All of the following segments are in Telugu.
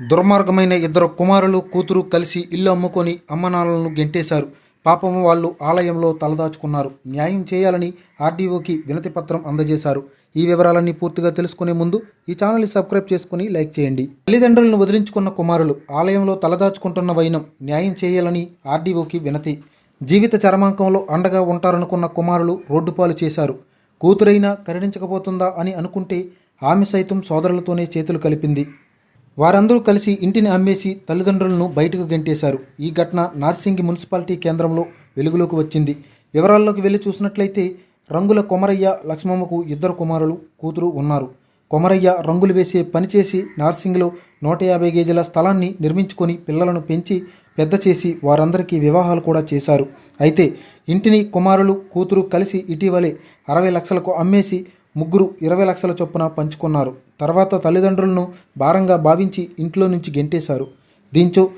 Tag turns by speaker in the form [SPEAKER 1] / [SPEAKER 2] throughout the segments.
[SPEAKER 1] దుర్మార్గమైన ఇద్దరు కుమారులు కూతురు కలిసి ఇల్లు అమ్ముకొని అమ్మనాలను గెంటేశారు. పాపమ్మ వాళ్ళు ఆలయంలో తలదాచుకున్నారు. న్యాయం చేయాలని ఆర్డీఓకి వినతి పత్రం అందజేశారు. ఈ వివరాలన్నీ పూర్తిగా తెలుసుకునే ముందు ఈ ఛానల్ని సబ్స్క్రైబ్ చేసుకుని లైక్ చేయండి. తల్లిదండ్రులను వదిలించుకున్న కుమారులు ఆలయంలో తలదాచుకుంటున్న వైనం న్యాయం చేయాలని ఆర్డీఓకి వినతి. జీవిత చరమాంకంలో అండగా ఉంటారనుకున్న కుమారులు రోడ్డుపాలు చేశారు. కూతురైనా కరుణించకపోతుందా అని అనుకుంటే ఆమె సైతం సోదరులతోనే చేతులు కలిపింది. వారందరూ కలిసి ఇంటిని అమ్మేసి తల్లిదండ్రులను బయటకు గెంటేశారు. ఈ ఘటన నార్సింగి మున్సిపాలిటీ కేంద్రంలో వెలుగులోకి వచ్చింది. వివరాల్లోకి వెళ్ళి చూసినట్లయితే రంగుల కొమరయ్య లక్ష్మమ్మకు ఇద్దరు కుమారులు కూతురు ఉన్నారు. కొమరయ్య రంగులు వేసే పనిచేసి నార్సింగ్లో నూట యాభై గేజీల స్థలాన్ని నిర్మించుకొని పిల్లలను పెంచి పెద్ద చేసి వారందరికీ వివాహాలు కూడా చేశారు. అయితే ఇంటిని కుమారులు కూతురు కలిసి ఇటీవలే అరవై లక్షలకు అమ్మేసి ముగ్గురు ఇరవై లక్షల చొప్పున పంచుకున్నారు. తర్వాత తల్లిదండ్రులను భారంగా భావించి ఇంట్లో నుంచి గెంటేశారు. దీంతో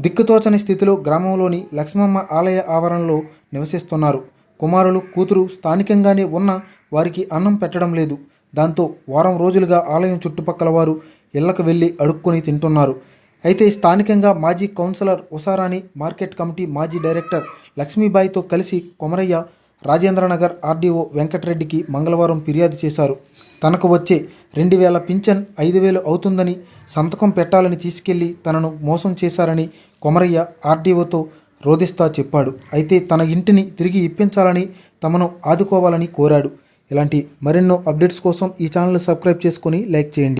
[SPEAKER 1] దిక్కుతోచని స్థితిలో గ్రామంలోని లక్ష్మమ్మ ఆలయ ఆవరణలో నివసిస్తున్నారు. కుమారులు కూతురు స్థానికంగానే ఉన్న వారికి అన్నం పెట్టడం లేదు. దాంతో వారం రోజులుగా ఆలయం చుట్టుపక్కల వారు ఇళ్ళకు వెళ్ళి అడుక్కొని తింటున్నారు. అయితే స్థానికంగా మాజీ కౌన్సిలర్ ఉషారాణి మార్కెట్ కమిటీ మాజీ డైరెక్టర్ లక్ష్మీబాయితో కలిసి కొమరయ్య రాజేంద్రనగర్ ఆర్డీఓ వెంకటరెడ్డికి మంగళవారం ఫిర్యాదు చేశారు. తనకు వచ్చే రెండు వేల పింఛన్ ఐదు వేలు అవుతుందని సంతకం పెట్టాలని తీసుకెళ్ళి తనను మోసం చేశారని కొమరయ్య ఆర్డీఓతో రోధిస్తా చెప్పాడు. అయితే తన ఇంటిని తిరిగి ఇప్పించాలని తమను ఆదుకోవాలని కోరాడు. ఇలాంటి మరెన్నో అప్డేట్స్ కోసం ఈ ఛానల్ సబ్స్క్రైబ్ చేసుకొని లైక్ చేయండి.